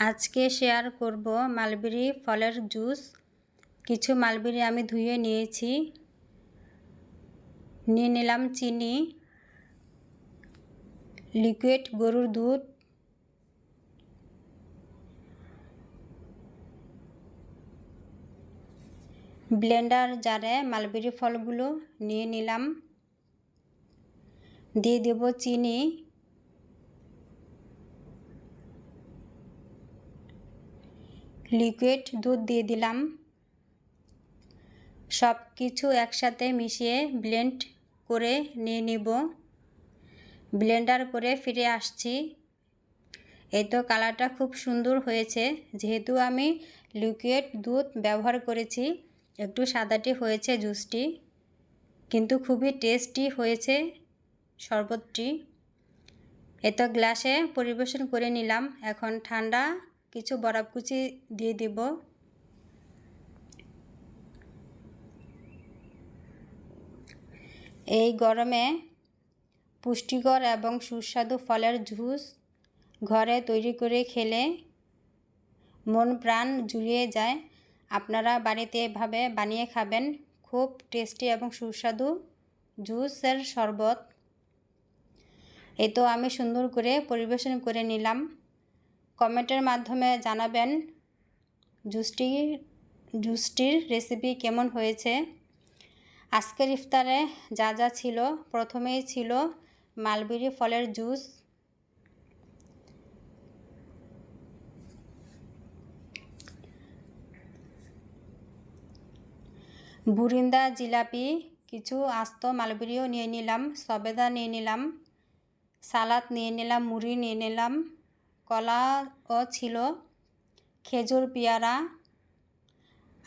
আজকে শেয়ার করব মালবেরি ফলের জুস। কিছু মালবেরি আমি ধুয়ে নিয়েছি। নিয়ে নিলাম চিনি। লিকুইড গরুর দুধ। ব্লেন্ডার জারে মালবেরি ফলগুলো নিয়ে নিলাম। দিয়ে দেব চিনি। লিকুইড দুধ দিয়ে দিলাম। সব কিছু একসাথে মিশিয়ে ব্লেন্ড করে নিয়ে নিব। ব্লেন্ডার করে ফিরে আসছি। এই তো কালারটা খুব সুন্দর হয়েছে। যেহেতু আমি লিকুইড দুধ ব্যবহার করেছি, একটু সাদাটি হয়েছে জুসটি, কিন্তু খুবই টেস্টি হয়েছে শরবতটি। এত গ্লাসে পরিবেশন করে নিলাম। এখন ঠান্ডা কিছু বরফ কুচি দিয়ে দিব। এই গরমে পুষ্টিকর এবং সুস্বাদু ফলের জুস ঘরে তৈরি করে খেলে মন প্রাণ জুড়িয়ে যায়। আপনারা বাড়িতে এভাবে বানিয়ে খাবেন। খুব টেস্টি এবং সুস্বাদু জুসের শরবত। এ তো আমি সুন্দর করে পরিবেশন করে নিলাম। কমেন্টের মাধ্যমে জানাবেন জুসটি জুসটির রেসিপি কেমন হয়েছে? আজকের ইফতারে যা যা ছিল, প্রথমেই ছিল মালবেরি ফলের জুস। বুরিন্দা জিলাপি, কিছু আস্ত মালবেরিও নিয়ে নিলাম, সবেদা নিয়ে নিলাম, সালাদ নিয়ে নিলাম, মুড়ি নিয়ে নিলাম। কলাও ছিল খেজুর, পেয়ারা,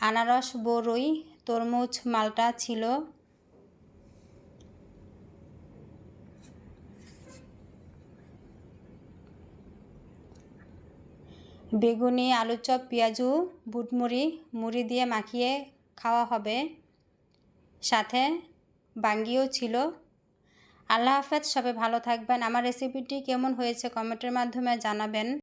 আনারস, বরই, তরমুজ, মালটা ছিল। বেগুনি, আলু চপ, পেঁয়াজু, বুটমুড়ি, মুড়ি দিয়ে মাখিয়ে খাওয়া হবে। সাথে বাঙ্গিও ছিল। আল্লাহ হাফেজ সবাই ভালো থাকবেন। আমার রেসিপিটি কেমন হয়েছে কমেন্টের মাধ্যমে জানাবেন।